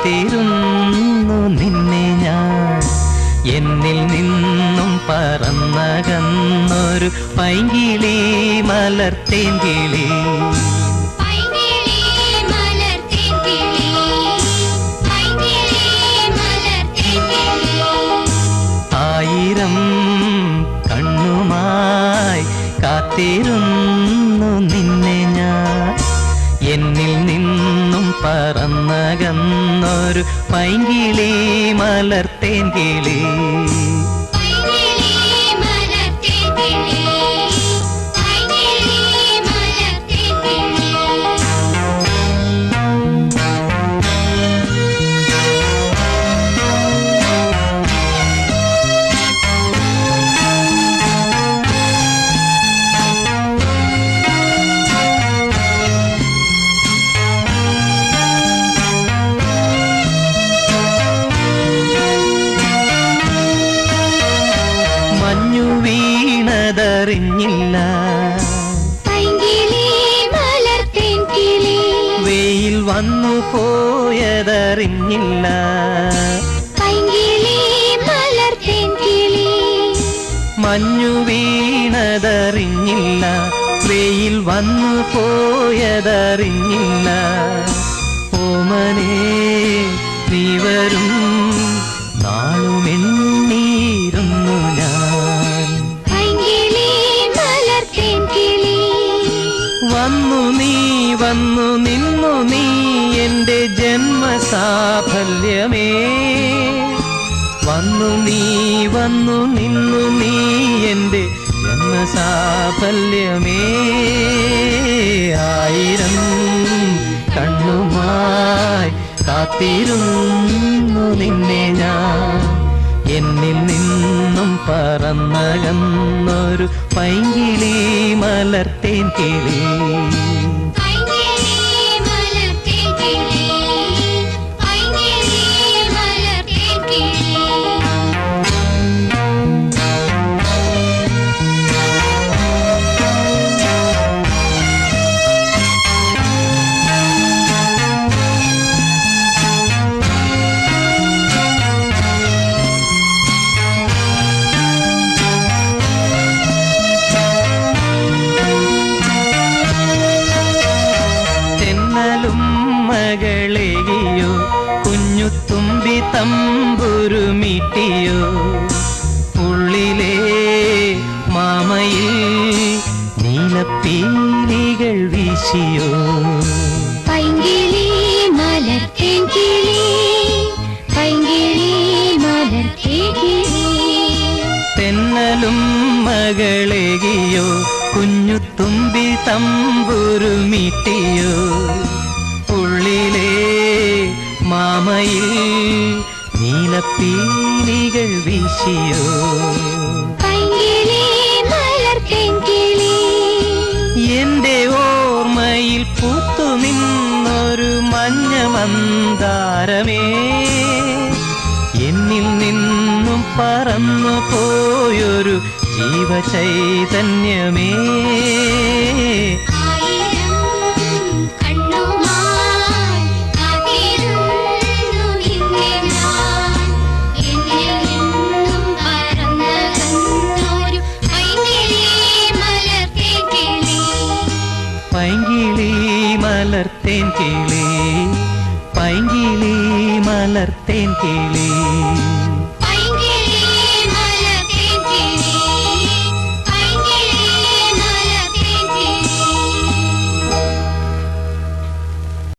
കാത്തിരുന്നു നിന്നെ ഞാൻ. എന്നിൽ നിന്നും പറന്നകന്നൊരു പൈങ്കിളി മലർത്തേങ്കിളി. ആയിരം കണ്ണുമായി കാത്തിരുന്നു നിന്നെ ഞാൻ. എന്നിൽ നിന്നും പറന്ന പറന്നകന്നൊരു പൈങ്കിളി മലർത്തേൻ മഞ്ഞു വീണതറിഞ്ഞില്ല. വെയിൽ വന്നു പോയതറിഞ്ഞില്ല. മഞ്ഞു വീണതറിഞ്ഞില്ല. വെയിൽ വന്നു പോയതറിഞ്ഞില്ല. വന്നു നിന്നു നീ എന്റെ ജന്മസാഫല്യമേ. വന്നു നീ വന്നു നിന്നു നീ എന്റെ ജന്മസാഫല്യമേ. ആയിരം കണ്ണുമായി കാത്തിരുന്നു നിന്നെ ഞാൻ. എന്നിൽ നിന്നും പറന്നകന്നൊരു പൈങ്കിളി മലർത്തേൻ കിളി. തെന്നലും മകളെയോ? കുഞ്ഞു തുമ്പി തമ്പുരുമിട്ടിയോ? ഉള്ളിലേ മാമയിൽ നീലപ്പീലികൾ വീശിയോ? പൈങ്കിളി തെന്നലും മകളെയോ? കുഞ്ഞു തുമ്പി തമ്പുരുമിട്ടിയോ? ഉള്ളിലേ മാമയിൽ നീലപ്പീലികൾ വീശിയോ? എന്റെ ഓർമ്മയിൽ പൂത്തു നിന്നൊരു മഞ്ഞ മന്ദാരമേ. എന്നിൽ നിന്നും പറന്നു പോയൊരു ജീവചൈതന്യമേ മലർത്തേൻ കിളി പൈങ്കിളി മലർത്തേൻ കിളി.